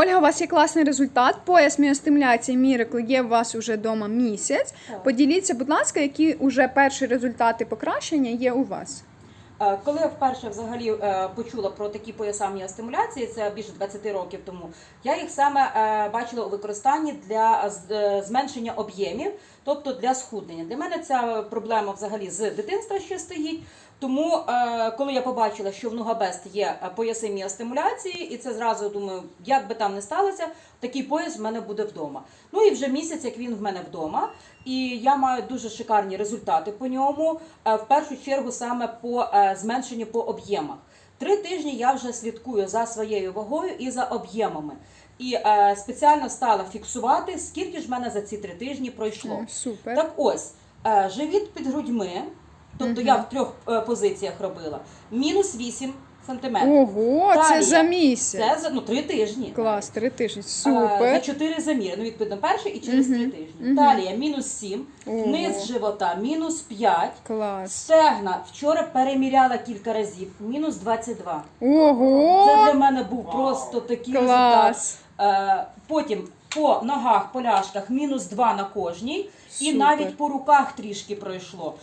Ольга, у вас є класний результат. Пояс міостимуляції Miracle є у вас уже вдома місяць. Поділіться, будь ласка, які вже перші результати покращення є у вас. Е, Коли я вперше взагалі е, почула про такі пояса міостимуляції, це більше 20 років тому, я їх саме е, бачила у використанні для зменшення об'ємів, тобто для схуднення. Для мене ця проблема взагалі з дитинства ще стоїть. Тому, е, коли я побачила, що в Нугабест є е, пояси міостимуляції, і це зразу думаю, як би там не сталося, такий пояс в мене буде вдома. Ну і вже місяць, як він в мене вдома, і я маю дуже шикарні результати по ньому. е, В першу чергу саме по зменшенню по об'ємах. Три тижні я вже слідкую за своєю вагою і за об'ємами. І е, спеціально стала фіксувати, скільки ж в мене за ці три тижні пройшло. О, Супер. Так ось, е, живіт під грудьми, тобто я в трьох е, позиціях робила, мінус 8 сантиметрів. Ого, це за місяць. Це за ну, три тижні. Клас, три тижні. Е, За чотири заміри. Ну, відповідно, перший і через три тижні. мгм. Талія мінус 7, Ого. низ живота мінус 5, Клас. стегна вчора переміряла кілька разів, мінус 22. Це для мене був просто такий результат. Е, Потім по ногах, по ляшках мінус 2 на кожній, і навіть по руках трішки пройшло.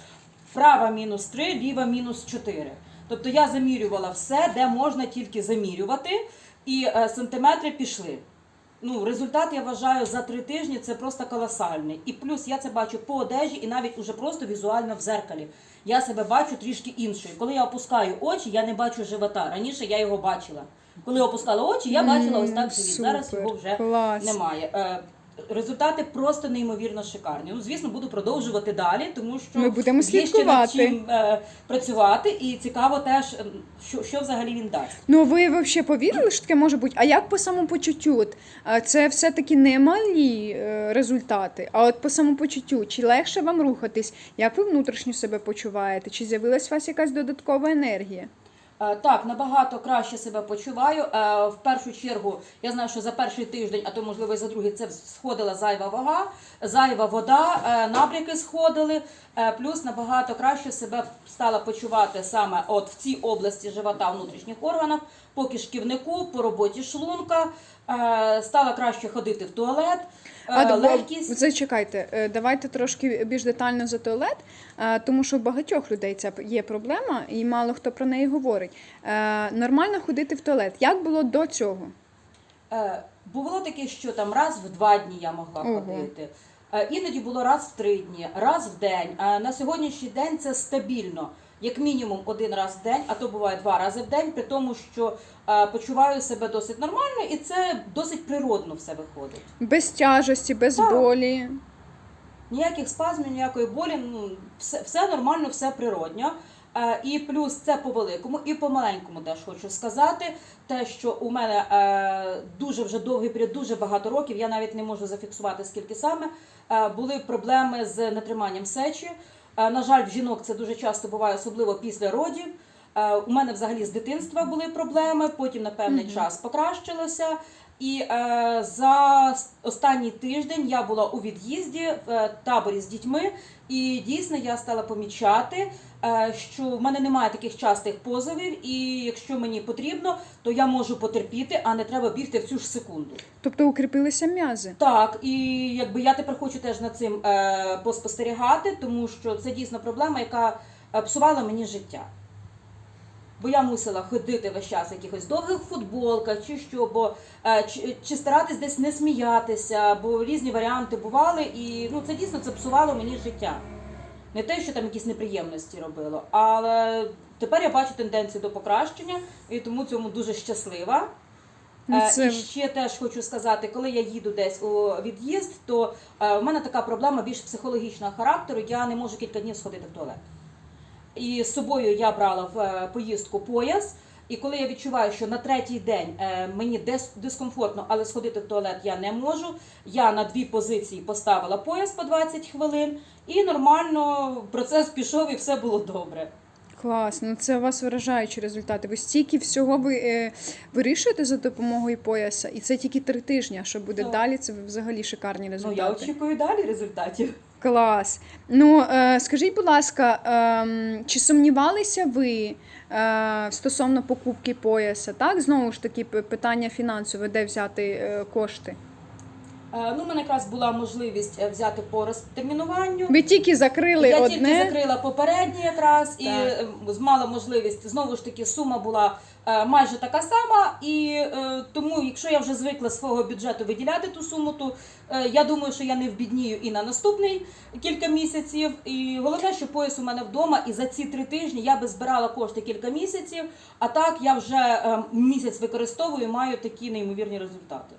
Права мінус 3, ліва мінус 4. Тобто я замірювала все, де можна тільки замірювати, і е, сантиметри пішли. Ну, результат я вважаю за три тижні це просто колосальний. І плюс я це бачу по одежі і навіть уже просто візуально в зеркалі. Я себе бачу трішки іншою. Коли я опускаю очі, я не бачу живота. Раніше я його бачила. Коли я опускала очі, я бачила ось так живіт. Зараз його вже немає. Результати просто неймовірно шикарні. Ну, звісно, буду продовжувати далі, тому що Ми будемо є ще над слідкувати. чим е, працювати, і цікаво теж, ем, що, що взагалі він дасть. Ну ви взагалі повірили, що таке може бути? А як по самопочуттю? От, Це все-таки не малі е, результати, а от по самопочуттю, чи легше вам рухатись? Як ви внутрішньо себе почуваєте? Чи з'явилась у вас якась додаткова енергія? Е, Так, набагато краще себе почуваю. Е, В першу чергу я знаю, що за перший тиждень, а то можливо і за другий, це сходила зайва вага, зайва вода, е, набряки сходили. Плюс набагато краще себе стала почувати саме от в цій області живота внутрішніх органах, по кишківнику, по роботі шлунка. Стала краще ходити в туалет. Бо- Легкість. Зачекайте, е, давайте трошки більш детально за туалет, е, тому що в багатьох людей ця є проблема, і мало хто про неї говорить. Е, Нормально ходити в туалет. Як було до цього? Було таке, що там раз в два дні я могла Ого. ходити. Іноді було раз в три дні, раз в день. На сьогоднішній день це стабільно, як мінімум один раз в день, а то буває два рази в день, при тому, що е, почуваю себе досить нормально, і це досить природно все виходить. Без тяжесті, без Так. болі. Ніяких спазмів, ніякої болі, ну все, все нормально, все природньо. Е, і плюс це по великому, і по маленькому теж хочу сказати. Те, що у мене е, дуже вже довгий період, дуже багато років, я навіть не можу зафіксувати скільки саме. Е, були проблеми з нетриманням сечі. Е, на жаль, в жінок це дуже часто буває, особливо після родів. Е, у мене взагалі з дитинства були проблеми, потім на певний Мгм. час покращилося. І е, за останній тиждень я була у від'їзді в е, таборі з дітьми, і дійсно я стала помічати, е, що в мене немає таких частих позовів, і якщо мені потрібно, то я можу потерпіти, а не треба бігти в цю ж секунду. Тобто укріпилися м'язи. Так, і якби я тепер хочу теж над цим е, поспостерігати, тому що це дійсно проблема, яка е, псувала мені життя. Бо я мусила ходити весь час в якихось довгих футболках чи що, бо е, чи, чи старатись десь не сміятися, бо різні варіанти бували, і ну це дійсно це псувало мені життя. Не те, що там якісь неприємності робило, але тепер я бачу тенденцію до покращення, і тому цьому дуже щаслива. Ну, Е, це- І ще теж хочу сказати, коли я їду десь у від'їзд, то е, в мене така проблема більш психологічного характеру. Я не можу кілька днів сходити в туалет. І з собою я брала в е, поїздку пояс. І коли я відчуваю, що на третій день е, мені дискомфортно, але сходити в туалет я не можу. Я на дві позиції поставила пояс по 20 хвилин, і нормально процес пішов, і все було добре. Класно, ну це у вас вражаючі результати. Ви стільки всього ви е, вирішуєте за допомогою пояса, і це тільки три тижні. А що буде Так. далі? Це взагалі шикарні Ну я очікую далі результатів. Клас. Ну, е, скажіть, будь ласка, ем, чи сумнівалися ви е, стосовно покупки пояса? Так, знову ж таки, питання фінансове, де взяти е, кошти? Е, Ну, у мене якраз була можливість е, взяти по розтермінуванню. Ви тільки закрили Я одне. тільки закрила попереднє якраз і Так. е, мала можливість знову ж таки сума була майже така сама. І тому, якщо я вже звикла свого бюджету виділяти ту суму, то я думаю, що я не вбіднію і на наступний кілька місяців. І головне, що пояс у мене вдома, і за ці три тижні я би збирала кошти кілька місяців. А так я вже місяць використовую, і маю такі неймовірні результати.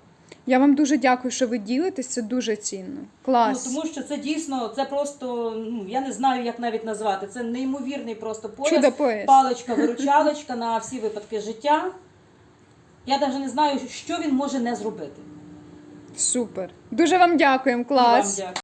Я вам дуже дякую, що ви ділитесь. Це дуже цінно. Клас. Ну, тому що це дійсно, це просто ну я не знаю, як навіть назвати. Це неймовірний просто пояс. Пояс. паличка, виручалочка на всі випадки життя. Я навіть не знаю, що він може не зробити. Супер. Дуже вам дякуємо. І вам Клас. дякую.